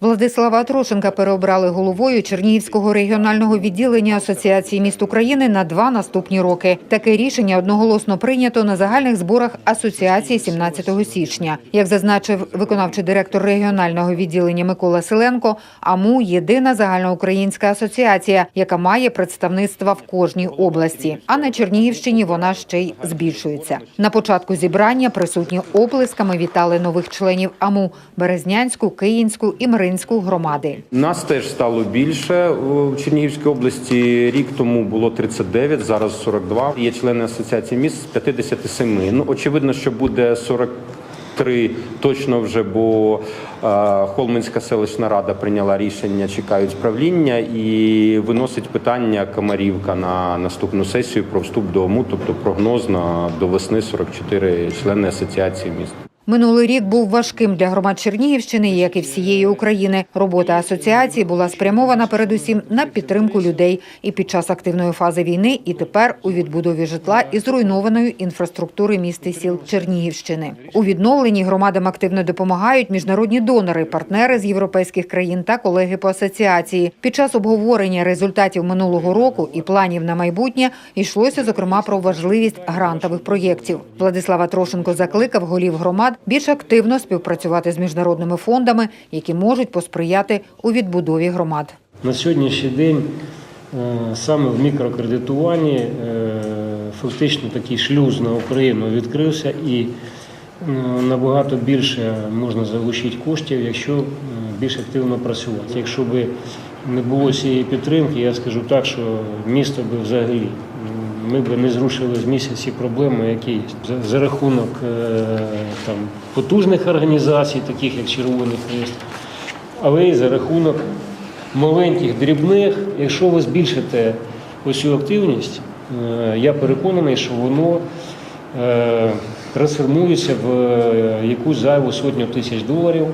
Владислава Трошенка переобрали головою Чернігівського регіонального відділення Асоціації міст України на два наступні роки. Таке рішення одноголосно прийнято на загальних зборах асоціації 17 січня. Як зазначив виконавчий директор регіонального відділення Микола Селенко, АМУ єдина загальноукраїнська асоціація, яка має представництва в кожній області. А на Чернігівщині вона ще й збільшується. На початку зібрання присутні оплесками вітали нових членів АМУ Березнянську, Київську і Маринську громади. Нас теж стало більше у Чернігівській області. Рік тому було 39, зараз 42. Є члени асоціації міст з 57. Ну очевидно, що буде 43 точно вже, бо е, Холминська селищна рада прийняла рішення, чекають правління і виносить питання Комарівка на наступну сесію про вступ до ОМУ, тобто прогноз на до весни 44 члени асоціації міст. Минулий рік був важким для громад Чернігівщини, як і всієї України. Робота асоціації була спрямована передусім на підтримку людей і під час активної фази війни, і тепер у відбудові житла і зруйнованої інфраструктури міст і сіл Чернігівщини. У відновленні громадам активно допомагають міжнародні донори, партнери з європейських країн та колеги по асоціації. Під час обговорення результатів минулого року і планів на майбутнє йшлося зокрема про важливість грантових проєктів. Владислава Трошенко закликав голів громад більш активно співпрацювати з міжнародними фондами, які можуть посприяти у відбудові громад. На сьогоднішній день е, саме в мікрокредитуванні е, фактично такий шлюз на Україну відкрився і е, набагато більше можна залучити коштів, якщо більш активно працювати. Якщо б не було цієї підтримки, я скажу так, що місто би взагалі ми б не зрушили з місця ці проблеми, які є. За, за рахунок е, там, потужних організацій, таких як Червоний Хрест, але й за рахунок маленьких, дрібних, якщо ви збільшите ось цю активність, е, я переконаний, що воно е, трансформується в якусь зайву сотню тисяч доларів,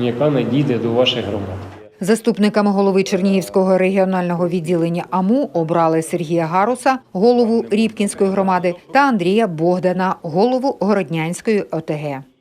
яка надійде до ваших громад. Заступниками голови Чернігівського регіонального відділення АМУ обрали Сергія Гаруса, голову Рібкінської громади, та Андрія Богдана, голову Городнянської ОТГ.